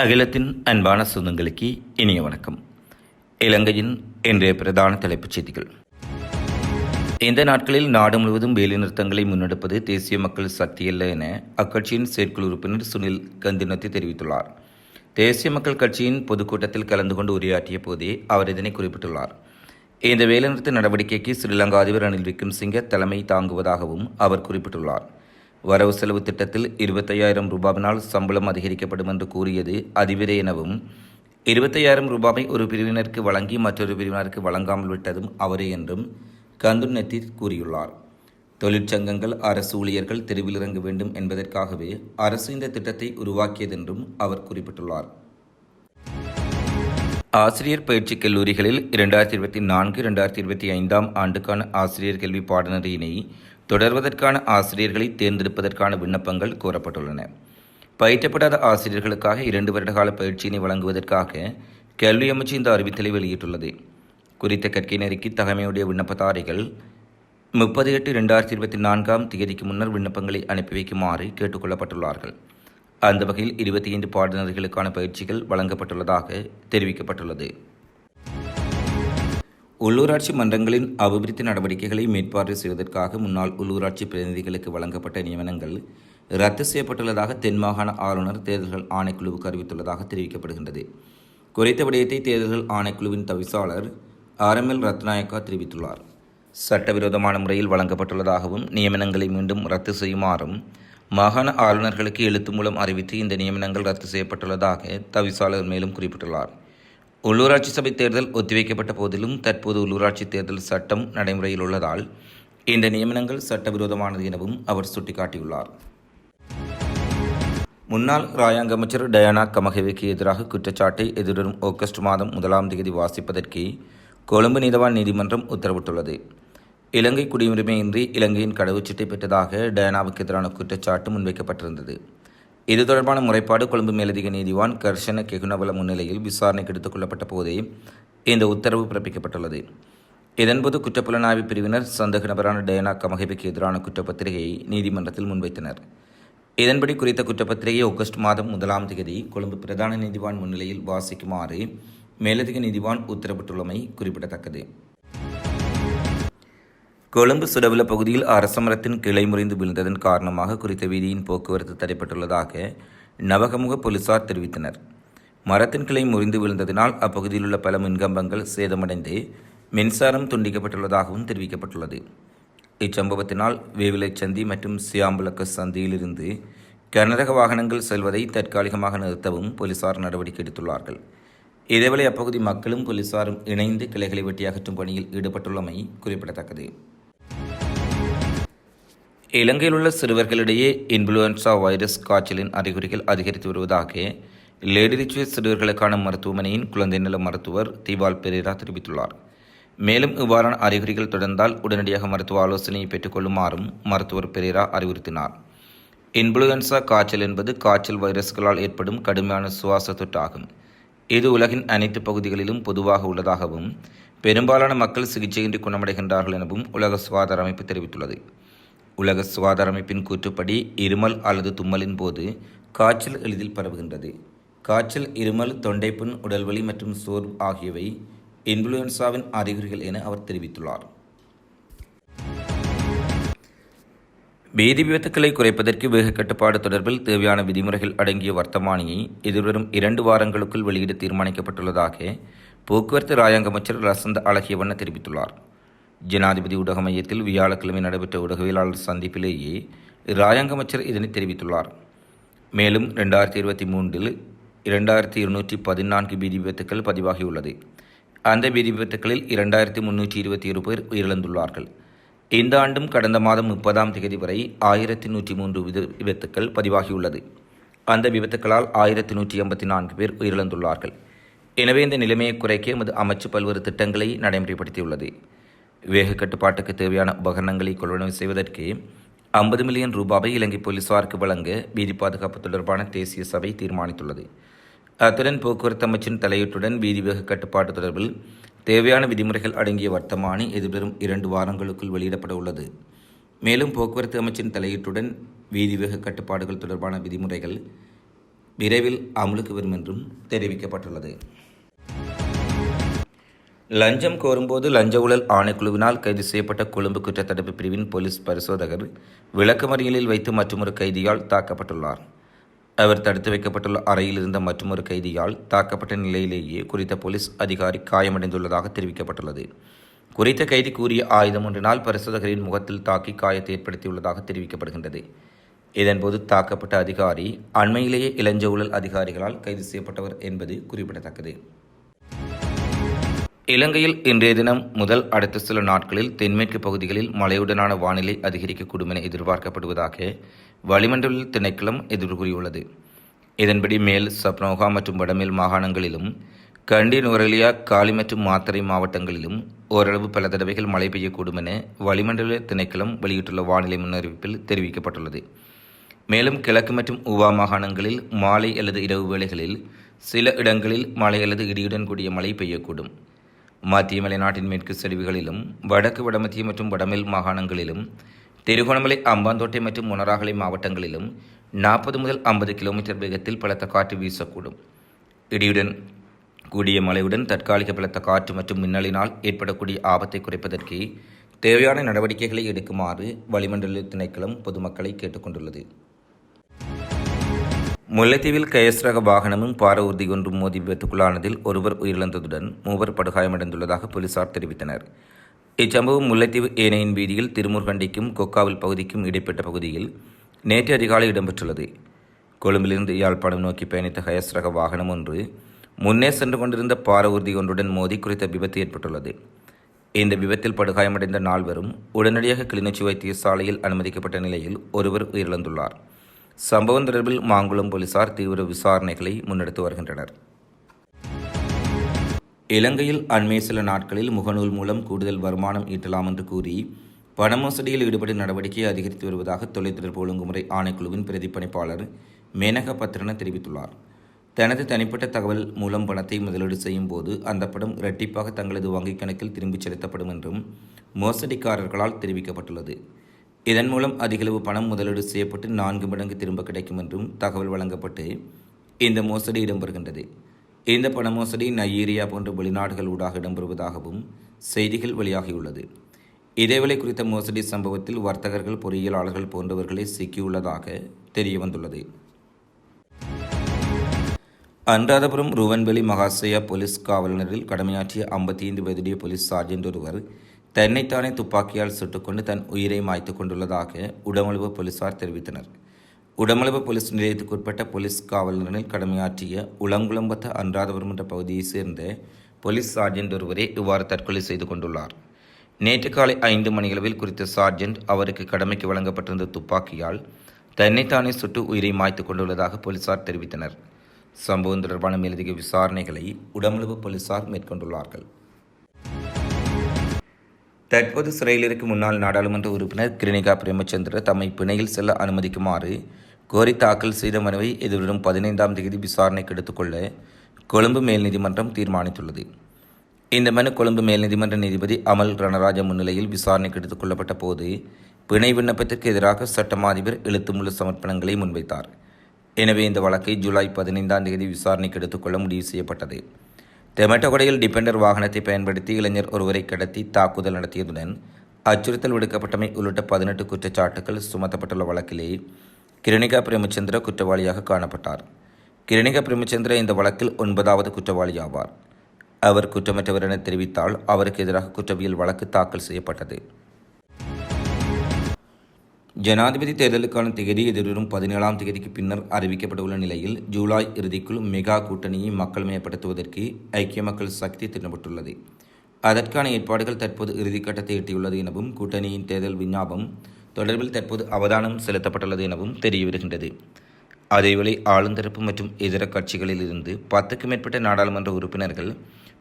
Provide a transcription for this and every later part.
அகிலத்தின் அன்பான சொந்தங்களுக்கு இனிய வணக்கம். இலங்கையின் இன்றைய பிரதான தலைப்புச் செய்திகள். இந்த நாட்களில் நாடு முழுவதும் வேலைநிறுத்தங்களை முன்னெடுப்பது தேசிய மக்கள் சக்தியல்ல என அக்கட்சியின் செயற்குழு உறுப்பினர் சுனில் கந்தினத்தி தெரிவித்துள்ளார். தேசிய மக்கள் கட்சியின் பொதுக்கூட்டத்தில் கலந்து கொண்டு உரையாற்றிய போதே அவர் இதனை குறிப்பிட்டுள்ளார். இந்த வேலைநிறுத்த நடவடிக்கைக்கு ஸ்ரீலங்கா அதிபர் ரணில் விக்ரம்சிங்க தலைமை தாங்குவதாகவும் அவர் குறிப்பிட்டுள்ளார். வரவு செலவு திட்டத்தில் இருபத்தையாயிரம் ரூபாவினால் சம்பளம் அதிகரிக்கப்படும் என்று கூறியது அதிவிரை எனவும் இருபத்தையாயிரம் ரூபாவை ஒரு பிரிவினருக்கு வழங்கி மற்றொரு பிரிவினருக்கு வழங்காமல் விட்டதும் அவரே என்றும் கந்துன் நெத்தி கூறியுள்ளார். தொழிற்சங்கங்கள் அரசு ஊழியர்கள் தெருவில் இறங்க வேண்டும் என்பதற்காகவே அரசு இந்த திட்டத்தை உருவாக்கியதென்றும் அவர் குறிப்பிட்டுள்ளார். ஆசிரியர் பயிற்சி கல்லூரிகளில் இரண்டாயிரத்தி இருபத்தி நான்கு இரண்டாயிரத்தி இருபத்தி ஐந்தாம் ஆண்டுக்கான ஆசிரியர் கல்வி பாடநெறியினை தொடர்வதற்கான ஆசிரியர்களை தேர்ந்தெடுப்பதற்கான விண்ணப்பங்கள் கோரப்பட்டுள்ளன. பயிற்றப்படாத ஆசிரியர்களுக்காக இரண்டு வருடகால பயிற்சியினை வழங்குவதற்காக கல்வி அமைச்சு இந்த அறிவித்தலை வெளியிட்டுள்ளது. குறித்த கற்கை நெறிக்கு தகமையுடைய விண்ணப்பதாரிகள் முப்பது எட்டு ரெண்டாயிரத்தி இருபத்தி நான்காம் தேதிக்கு முன்னர் விண்ணப்பங்களை அனுப்பி வைக்குமாறு கேட்டுக்கொள்ளப்பட்டுள்ளார்கள். அந்த வகையில் இருபத்தி ஐந்து பாடநெறிகளுக்கான பயிற்சிகள் வழங்கப்பட்டுள்ளதாக தெரிவிக்கப்பட்டுள்ளது. உள்ளூராட்சி மன்றங்களின் அபிவிருத்தி நடவடிக்கைகளை மேற்பார்வை செய்வதற்காக முன்னாள் உள்ளூராட்சி பிரதிநிதிகளுக்கு வழங்கப்பட்ட நியமனங்கள் ரத்து செய்யப்பட்டுள்ளதாக தென்மாகாண ஆளுநர் தேர்தல்கள் ஆணைக்குழுவுக்கு அறிவித்துள்ளதாக தெரிவிக்கப்படுகின்றது. குறித்த விடயத்தை தேர்தல்கள் ஆணைக்குழுவின் தவிசாளர் ஆர் எம் எல் ரத்நாயக்கா தெரிவித்துள்ளார். சட்டவிரோதமான முறையில் வழங்கப்பட்டுள்ளதாகவும் நியமனங்களை மீண்டும் ரத்து செய்யுமாறும் மாகாண ஆளுநர்களுக்கு எழுத்து மூலம் அறிவித்து இந்த நியமனங்கள் ரத்து செய்யப்பட்டுள்ளதாக தவிசாளர் மேலும் குறிப்பிட்டுள்ளார். உள்ளூராட்சி சபை தேர்தல் ஒத்திவைக்கப்பட்ட போதிலும் தற்போது உள்ளூராட்சி தேர்தல் சட்டம் நடைமுறையில் உள்ளதால் இந்த நியமனங்கள் சட்டவிரோதமானது எனவும் அவர் சுட்டிக்காட்டியுள்ளார். முன்னாள் ராயாங்க அமைச்சர் டயானா கமகவிக்கு எதிராக குற்றச்சாட்டை எதிர்வரும் ஆகஸ்ட் மாதம் முதலாம் தேதி வாசிப்பதற்கு கொழும்பு நீதவான் நீதிமன்றம் உத்தரவிட்டுள்ளது. இலங்கை குடியுரிமையின்றி இலங்கையின் கடவுச்சீட்டை பெற்றதாக டயானாவுக்கு எதிரான குற்றச்சாட்டு முன்வைக்கப்பட்டிருந்தது. இது தொடர்பான முறைப்பாடு கொழும்பு மேலதிக நீதிவான் கர்ஷன கெகுனவல முன்னிலையில் விசாரணைக்கு எடுத்துக் கொள்ளப்பட்ட போதே இந்த உத்தரவு பிறப்பிக்கப்பட்டுள்ளது. இதன்போது குற்றப்புலனாய்வு பிரிவினர் சந்தேக நபரான டயனா கமகவிக்கு எதிரான குற்றப்பத்திரிகையை நீதிமன்றத்தில் முன்வைத்தனர். இதன்படி குறித்த குற்றப்பத்திரிகை ஆகஸ்ட் மாதம் முதலாம் தேதி கொழும்பு பிரதான நீதிவான் முன்னிலையில் வாசிக்குமாறு மேலதிக நீதிவான் உத்தரவிட்டுள்ளமை குறிப்பிடத்தக்கது. கொழும்பு சுடவில பகுதியில் அரசமரத்தின் கிளை முறிந்து விழுந்ததன் காரணமாக குறித்த வீதியின் போக்குவரத்து தடைப்பட்டுள்ளதாக நவகமுக போலீசார் தெரிவித்தனர். மரத்தின் கிளை முறிந்து விழுந்ததினால் அப்பகுதியில் உள்ள பல மின்கம்பங்கள் சேதமடைந்து மின்சாரம் துண்டிக்கப்பட்டுள்ளதாகவும் தெரிவிக்கப்பட்டுள்ளது. இச்சம்பவத்தினால் வேவிலை சந்தி மற்றும் சியாம்புலக்க சந்தியிலிருந்து கனரக வாகனங்கள் செல்வதை தற்காலிகமாக நிறுத்தவும் போலீசார் நடவடிக்கை எடுத்துள்ளார்கள். இதேவேளை அப்பகுதி மக்களும் போலீசாரும் இணைந்து கிளைகளை வெட்டி அகற்றும் பணியில் ஈடுபட்டுள்ளமை குறிப்பிடத்தக்கது. இலங்கையில் உள்ள சிறுவர்களிடையே இன்ஃப்ளூயன்சா வைரஸ் காய்ச்சலின் அறிகுறிகள் அதிகரித்து வருவதாக லேடிரிச்சுவே சிறுவர்களுக்கான மருத்துவமனையின் குழந்தை நல மருத்துவர் தீபால் பெரேரா தெரிவித்துள்ளார். மேலும் இவ்வாறான அறிகுறிகள் தொடர்ந்தால் உடனடியாக மருத்துவ ஆலோசனையை பெற்றுக்கொள்ளுமாறும் மருத்துவர் பெரேரா அறிவுறுத்தினார். இன்ஃப்ளூயன்சா காய்ச்சல் என்பது காய்ச்சல் வைரஸ்களால் ஏற்படும் கடுமையான சுவாச தொற்றாகும். இது உலகின் அனைத்து பகுதிகளிலும் பொதுவாக உள்ளதாகவும் பெரும்பாலான மக்கள் சிகிச்சையின்றி குணமடைகின்றார்கள் எனவும் உலக சுகாதார அமைப்பு தெரிவித்துள்ளது. உலக சுகாதார அமைப்பின் கூற்றுப்படி இருமல் அல்லது தும்மலின் போது காய்ச்சல் எளிதில் பரவுகின்றது. காய்ச்சல் இருமல் தொண்டைப்புண் உடல்வலி மற்றும் சோர்வு ஆகியவை இன்ஃப்ளூயன்சாவின் அறிகுறிகள் என அவர் தெரிவித்துள்ளார். வேதி விபத்துக்களை குறைப்பதற்கு வேக கட்டுப்பாடு தொடர்பில் தேவையான விதிமுறைகள் அடங்கிய வர்த்தமானியை எதிர்வரும் இரண்டு வாரங்களுக்குள் வெளியிட தீர்மானிக்கப்பட்டுள்ளதாக போக்குவரத்து ராயாங்க அமைச்சர் லசந்த அழகியவண்ண தெரிவித்துள்ளார். ஜனாதிபதி ஊடக மையத்தில் வியாழக்கிழமை நடைபெற்ற ஊடகவியலாளர் சந்திப்பிலேயே ராயாங்க அமைச்சர் இதனை தெரிவித்துள்ளார். மேலும் ரெண்டாயிரத்தி இருபத்தி மூன்றில் இரண்டாயிரத்தி இருநூற்றி பதினான்கு பீதி விபத்துக்கள் பதிவாகியுள்ளது. அந்த பீதி விபத்துக்களில் இரண்டாயிரத்தி முன்னூற்றி இருபத்தி ஏழு பேர் உயிரிழந்துள்ளார்கள். இந்த ஆண்டும் கடந்த மாதம் முப்பதாம் தேதி வரை ஆயிரத்தி நூற்றி மூன்று வித விபத்துக்கள் பதிவாகியுள்ளது. அந்த விபத்துக்களால் ஆயிரத்தி நூற்றி எண்பத்தி நான்கு பேர் உயிரிழந்துள்ளார்கள். எனவே இந்த நிலைமையை குறைக்க எமது அமைச்சு பல்வேறு திட்டங்களை நடைமுறைப்படுத்தியுள்ளது. வேக கட்டுப்பாட்டுக்கு தேவையான உபகரணங்களை கொள்வனவு செய்வதற்கு ஐம்பது மில்லியன் ரூபாவை இலங்கை போலீசாருக்கு வழங்க வீதி பாதுகாப்பு தொடர்பான தேசிய சபை தீர்மானித்துள்ளது. அத்துடன் போக்குவரத்து அமைச்சின் தலையீட்டுடன் வீதி வேக கட்டுப்பாட்டு தொடர்பில் தேவையான விதிமுறைகள் அடங்கிய வர்த்தமானி எதிர்வரும் இரண்டு வாரங்களுக்குள் வெளியிடப்பட உள்ளது. மேலும் போக்குவரத்து அமைச்சின் தலையீட்டுடன் வீதி வேக கட்டுப்பாடுகள் தொடர்பான விதிமுறைகள் விரைவில் அமலுக்கு வரும் என்றும் தெரிவிக்கப்பட்டுள்ளது. லஞ்சம் கோரும்போது லஞ்ச ஊழல் ஆணைக்குழுவினால் கைது செய்யப்பட்ட கொழும்பு குற்றத்தடுப்பு பிரிவின் போலீஸ் பரிசோதகர் விளக்கமறியலில் வைத்து மற்றொரு கைதியால் தாக்கப்பட்டுள்ளார். அவர் தடுத்து வைக்கப்பட்டுள்ள அறையில் இருந்த மற்றொரு கைதியால் தாக்கப்பட்ட நிலையிலேயே குறித்த போலீஸ் அதிகாரி காயமடைந்துள்ளதாக தெரிவிக்கப்பட்டுள்ளது. குறித்த கைதி கூறிய ஆயுதம் ஒன்றினால் பரிசோதகரின் முகத்தில் தாக்கி காயத்தை ஏற்படுத்தியுள்ளதாக தெரிவிக்கப்படுகின்றது. இதன்போது தாக்கப்பட்ட அதிகாரி அண்மையிலேயே இளஞ்ச ஊழல் அதிகாரிகளால் கைது செய்யப்பட்டவர் என்பது குறிப்பிடத்தக்கது. இலங்கையில் இன்றைய தினம் முதல் அடுத்த சில நாட்களில் தென்மேற்கு பகுதிகளில் மழையுடனான வானிலை அதிகரிக்கக்கூடும் என எதிர்பார்க்கப்படுவதாக வளிமண்டல திணைக்களம் எதிர்கூறியுள்ளது. இதன்படி மேல் சப்னோகா மற்றும் வடமேல் மாகாணங்களிலும் கண்டி நுரலியா காலி மற்றும் மாத்தறை மாவட்டங்களிலும் ஓரளவு பல தடவைகள் மழை பெய்யக்கூடும் என வளிமண்டல திணைக்களம் வெளியிட்டுள்ள வானிலை முன்னறிவிப்பில் தெரிவிக்கப்பட்டுள்ளது. மேலும் கிழக்கு மற்றும் உவா மாகாணங்களில் மாலை அல்லது இரவு வேளைகளில் சில இடங்களில் மழை அல்லது இடியுடன் கூடிய மழை பெய்யக்கூடும். மத்திய மலைநாட்டின் மேற்கு சரிவுகளிலும் வடக்கு வடமத்திய மற்றும் வடமேல் மாகாணங்களிலும் திருகோணமலை அம்பாந்தோட்டை மற்றும் மொனராகலை மாவட்டங்களிலும் நாற்பது முதல் ஐம்பது கிலோமீட்டர் வேகத்தில் பலத்த காற்று வீசக்கூடும். இடியுடன் கூடிய மழையுடன் தற்காலிக பலத்த காற்று மற்றும் மின்னலினால் ஏற்படக்கூடிய ஆபத்தை குறைப்பதற்கு தேவையான நடவடிக்கைகளை எடுக்குமாறு வளிமண்டல திணைக்களம் பொதுமக்களை கேட்டுக்கொண்டுள்ளது. முல்லைத்தீவில் கயஸ் ரக வாகனமும் பார ஊர்தி ஒன்றும் மோதி விபத்துக்குள்ளானதில் ஒருவர் உயிரிழந்ததுடன் மூவர் படுகாயமடைந்துள்ளதாக போலீசார் தெரிவித்தனர். இச்சம்பவம் முல்லைத்தீவு ஏனையின் வீதியில் திருமுருகண்டிக்கும் கொக்காவில் பகுதிக்கும் இடைப்பட்ட பகுதியில் நேற்று அதிகாலை இடம்பெற்றுள்ளது. கொழும்பிலிருந்து யாழ்ப்பாணம் நோக்கி பயணித்த ஹயஸ் ரக வாகனம் ஒன்று முன்னே சென்று கொண்டிருந்த பார ஊர்தி ஒன்றுடன் மோதி குறித்த விபத்து ஏற்பட்டுள்ளது. இந்த விபத்தில் படுகாயமடைந்த நால்வரும் உடனடியாக கிளிநொச்சி வைத்தியசாலையில் அனுமதிக்கப்பட்ட நிலையில் ஒருவர் உயிரிழந்துள்ளார். சம்பவம் தொடர்பில் மாங்குளம் போலீசார் தீவிர விசாரணைகளை முன்னெடுத்து வருகின்றனர். இலங்கையில் அண்மை சில நாட்களில் முகநூல் மூலம் கூடுதல் வருமானம் ஈட்டலாம் என்று கூறி பண மோசடியில் ஈடுபடும் நடவடிக்கையை அதிகரித்து வருவதாக தொலைத்தொடர்பு ஒழுங்குமுறை ஆணைக்குழுவின் பிரதிப்பணிப்பாளர் மேனக பத்ரன தெரிவித்துள்ளார். தனது தனிப்பட்ட தகவல் மூலம் பணத்தை முதலீடு செய்யும் போது அந்த படம் இரட்டிப்பாக தங்களது வங்கிக் கணக்கில் திரும்பிச் செலுத்தப்படும் என்றும் மோசடிக்காரர்களால் தெரிவிக்கப்பட்டுள்ளது. இதன் மூலம் அதிகளவு பணம் முதலீடு செய்யப்பட்டு நான்கு மடங்கு திரும்ப கிடைக்கும் என்றும் தகவல் வழங்கப்பட்டு இந்த மோசடி இடம்பெறுகின்றது. இந்த பண மோசடி நையீரியா போன்ற வெளிநாடுகள் ஊடாக இடம்பெறுவதாகவும் செய்திகள் வெளியாகியுள்ளது. இதேவேளை குறித்த மோசடி சம்பவத்தில் வர்த்தகர்கள் பொறியியலாளர்கள் போன்றவர்களை சிக்கியுள்ளதாக தெரிய வந்துள்ளது அன்றாதபுரம் ருவன்வெளி மகாசயா போலீஸ் காவலரில் கடமையாற்றிய ஐம்பத்தி ஐந்து வயதுடைய போலீஸ் சார்ஜென்ட் ஒருவர் தன்னைத்தானே துப்பாக்கியால் சுட்டுக்கொண்டு தன் உயிரை மாய்த்து கொண்டுள்ளதாக உடமளவு போலீசார் தெரிவித்தனர். உடமளவு போலீஸ் நிலையத்துக்குட்பட்ட போலீஸ் காவலரில் கடமையாற்றிய உளங்குளம்பத்த அன்றாதபுரம் என்ற பகுதியைச் சேர்ந்த போலீஸ் சார்ஜென்ட் ஒருவரே இவ்வாறு தற்கொலை செய்து கொண்டுள்ளார். நேற்று காலை ஐந்து மணியளவில் குறித்த சார்ஜென்ட் அவருக்கு கடமைக்கு வழங்கப்பட்டிருந்த துப்பாக்கியால் தன்னைத்தானே சுட்டு உயிரை மாய்த்து கொண்டுள்ளதாக போலீசார் தெரிவித்தனர். சம்பவம் தொடர்பான மேலதிக விசாரணைகளை உடமளவு போலீசார் மேற்கொண்டுள்ளார்கள். தற்போது சிறையில் இருக்கும் முன்னாள் நாடாளுமன்ற உறுப்பினர் கிருணிகா பிரேமச்சந்திர தம்மை பிணையில் செல்ல அனுமதிக்குமாறு கோரி தாக்கல் செய்த மனுவை எதிர்வரும் பதினைந்தாம் தேதி விசாரணைக்கு எடுத்துக்கொள்ள கொழும்பு மேல் நீதிமன்றம் தீர்மானித்துள்ளது. இந்த மனு கொழும்பு மேல் நீதிமன்ற நீதிபதி அமல் ரணராஜா முன்னிலையில் விசாரணைக்கு எடுத்துக் கொள்ளப்பட்ட போது பிணை விண்ணப்பத்திற்கு எதிராக சட்டமாதிபர் எழுத்துமுள்ள சமர்ப்பணங்களை முன்வைத்தார். எனவே இந்த வழக்கை ஜூலை பதினைந்தாம் தேதி விசாரணைக்கு எடுத்துக்கொள்ள முடிவு செய்யப்பட்டது. தெமட்டகொடையில் டிபெண்டர் வாகனத்தை பயன்படுத்தி இளைஞர் ஒருவரை கடத்தி தாக்குதல் நடத்தியதுடன் அச்சுறுத்தல் விடுக்கப்பட்டமை உள்ளிட்ட பதினெட்டு குற்றச்சாட்டுகள் சுமத்தப்பட்டுள்ள வழக்கிலே கிரணிகா பிரேமச்சந்திர குற்றவாளியாக காணப்பட்டார். கிரணிகா பிரேமச்சந்திர இந்த வழக்கில் ஒன்பதாவது குற்றவாளி ஆவார். அவர் குற்றமற்றவர் என தெரிவித்தால் அவருக்கு எதிராக குற்றவியல் வழக்கு தாக்கல் செய்யப்பட்டது. ஜனாதிபதி தேர்தலுக்கான திகதி எதிர்வரும் பதினேழாம் தேதிக்கு பின்னர் அறிவிக்கப்பட்டுள்ள நிலையில் ஜூலை இறுதிக்குள் மெகா கூட்டணியை மக்கள் மயப்படுத்துவதற்கு ஐக்கிய மக்கள் சக்தி திட்டமிட்டுள்ளது. அதற்கான ஏற்பாடுகள் தற்போது இறுதிக்கட்டத்தை எட்டியுள்ளது எனவும் கூட்டணியின் தேர்தல் விஞ்ஞாபம் தொடர்பில் தற்போது அவதானம் செலுத்தப்பட்டுள்ளது எனவும் தெரிய வருகின்றது அதேவேளை ஆளுந்தரப்பு மற்றும் இதர கட்சிகளில் இருந்து பத்துக்கும் மேற்பட்ட நாடாளுமன்ற உறுப்பினர்கள்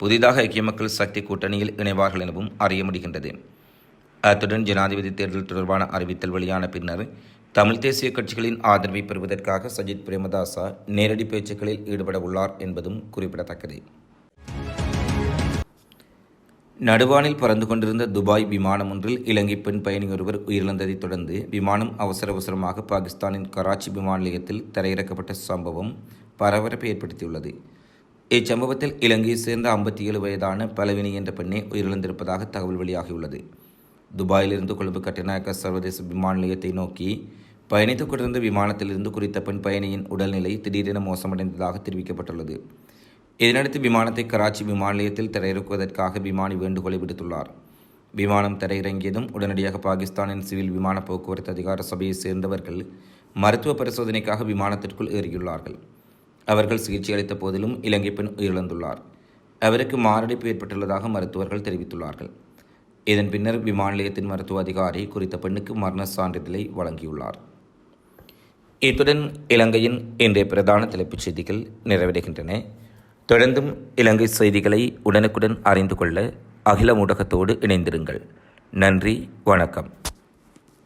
புதிதாக ஐக்கிய மக்கள் சக்தி கூட்டணியில் இணைவார்கள் எனவும் அறிய முடிகின்றது. அத்துடன் ஜனாதிபதி தேர்தல் தொடர்பான அறிவித்தல் வெளியான பின்னர் தமிழ் தேசிய கட்சிகளின் ஆதரவை பெறுவதற்காக சஜித் பிரேமதாசா நேரடி பேச்சுக்களில் ஈடுபட உள்ளார் என்பதும் குறிப்பிடத்தக்கது. நடுவானில் பறந்து கொண்டிருந்த துபாய் விமானம் ஒன்றில் இலங்கை பெண் பயணி ஒருவர் உயிரிழந்ததைத் தொடர்ந்து விமானம் அவசர அவசரமாக பாகிஸ்தானின் கராச்சி விமான நிலையத்தில் தரையிறக்கப்பட்ட சம்பவம் பரபரப்பை ஏற்படுத்தியுள்ளது. இச்சம்பவத்தில் இலங்கையைச் சேர்ந்த ஐம்பத்தி ஏழு வயதான பலவினி என்ற பெண்ணே உயிரிழந்திருப்பதாக தகவல் வெளியாகியுள்ளது. துபாயிலிருந்து கொழும்பு கட்டுநாயக்க சர்வதேச விமான நிலையத்தை நோக்கி பயணித்துக் கொண்டிருந்த விமானத்திலிருந்து குறித்த பெண் பயணியின் உடல்நிலை திடீரென மோசமடைந்ததாக தெரிவிக்கப்பட்டுள்ளது. இதனடுத்து விமானத்தை கராச்சி விமான நிலையத்தில் திரையிறக்குவதற்காக விமானி வேண்டுகோளை விடுத்துள்ளார். விமானம் தரையிறங்கியதும் உடனடியாக பாகிஸ்தானின் சிவில் விமான போக்குவரத்து அதிகார சபையைச் சேர்ந்தவர்கள் மருத்துவ பரிசோதனைக்காக விமானத்திற்குள் ஏறியுள்ளார்கள். அவர்கள் சிகிச்சை அளித்த போதிலும் இலங்கை பெண் உயிரிழந்துள்ளார். அவருக்கு மாரடைப்பு ஏற்பட்டுள்ளதாக மருத்துவர்கள் தெரிவித்துள்ளார்கள். இதன் பின்னர் விமான நிலையத்தின் மருத்துவ அதிகாரி குறித்த பெண்ணுக்கு மரண சான்றிதழை வழங்கியுள்ளார். இத்துடன் இலங்கையின் இன்றைய பிரதான தலைப்புச் செய்திகள் நிறைவடைகின்றன. தொடர்ந்தும் இலங்கை செய்திகளை உடனுக்குடன் அறிந்து கொள்ள அகில ஊடகத்தோடு இணைந்திருங்கள். நன்றி வணக்கம்.